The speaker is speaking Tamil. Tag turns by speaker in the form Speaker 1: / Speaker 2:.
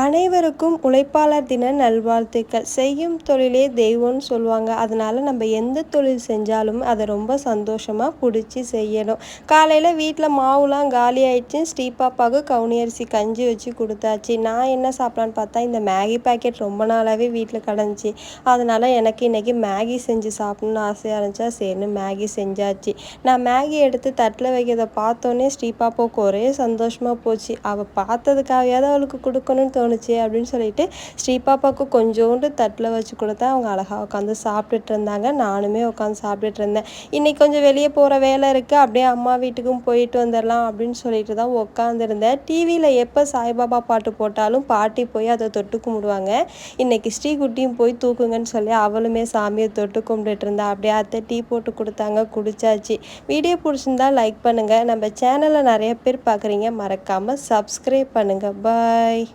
Speaker 1: அனைவருக்கும் உழைப்பாளர் தின நல்வாழ்த்துக்கள். செய்யும் தொழிலே தெய்வம்னு சொல்லுவாங்க. அதனால் நம்ம எந்த தொழில் செஞ்சாலும் அதை ரொம்ப சந்தோஷமாக பிடிச்சி செய்யணும். காலையில் வீட்டில் மாவுலாம் காலி ஆயிடுச்சு. ஸ்ரீபாப்பாவுக்கு கவுனி அரிசி கஞ்சி வச்சு கொடுத்தாச்சு. நான் என்ன சாப்பிட்லான்னு பார்த்தா இந்த மேகி பேக்கெட் ரொம்ப நாளாகவே வீட்டில் கிடந்துச்சு. அதனால் எனக்கு இன்றைக்கி மேகி செஞ்சு சாப்பிட்ணுன்னு ஆசையாக இருந்துச்சா? சரின்னு மேகி செஞ்சாச்சு. நான் மேகி எடுத்து தட்டில் வைக்கிறத பார்த்தோன்னே ஸ்ரீபாப்பாவுக்கு ஒரே சந்தோஷமாக போச்சு. அவள் பார்த்ததுக்காகவே அவளுக்கு கொடுக்கணும்னு தோணும் தோணுச்சு அப்படின்னு சொல்லிட்டு ஸ்ரீபாப்பாவுக்கு கொஞ்சோண்டு தட்டில் வச்சு கொடுத்தா அவங்க அழகாக உட்காந்து சாப்பிட்டுட்டு இருந்தாங்க. நானுமே உட்காந்து சாப்பிட்டுட்டு இருந்தேன். இன்றைக்கி கொஞ்சம் வெளியே போகிற வேலை இருக்குது அப்படியே அம்மா வீட்டுக்கும் போயிட்டு வந்துடலாம் அப்படின்னு சொல்லிட்டு தான் உட்காந்துருந்தேன் டிவியில் எப்போ சாய்பாபா பாட்டு போட்டாலும் பாட்டி போய் அதை தொட்டு கும்பிடுவாங்க. இன்றைக்கி ஸ்ரீகுட்டியும் போய் தூக்குங்கன்னு சொல்லி அவளுமே சாமியை தொட்டு கும்பிட்டுட்டு இருந்தா. அப்படியே அத்தை டீ போட்டு கொடுத்தாங்க. குடிச்சாச்சு. வீடியோ பிடிச்சிருந்தா லைக் பண்ணுங்கள் நம்ம சேனலை நிறைய பேர் பார்க்குறீங்க மறக்காமல் சப்ஸ்கிரைப் பண்ணுங்கள் பாய்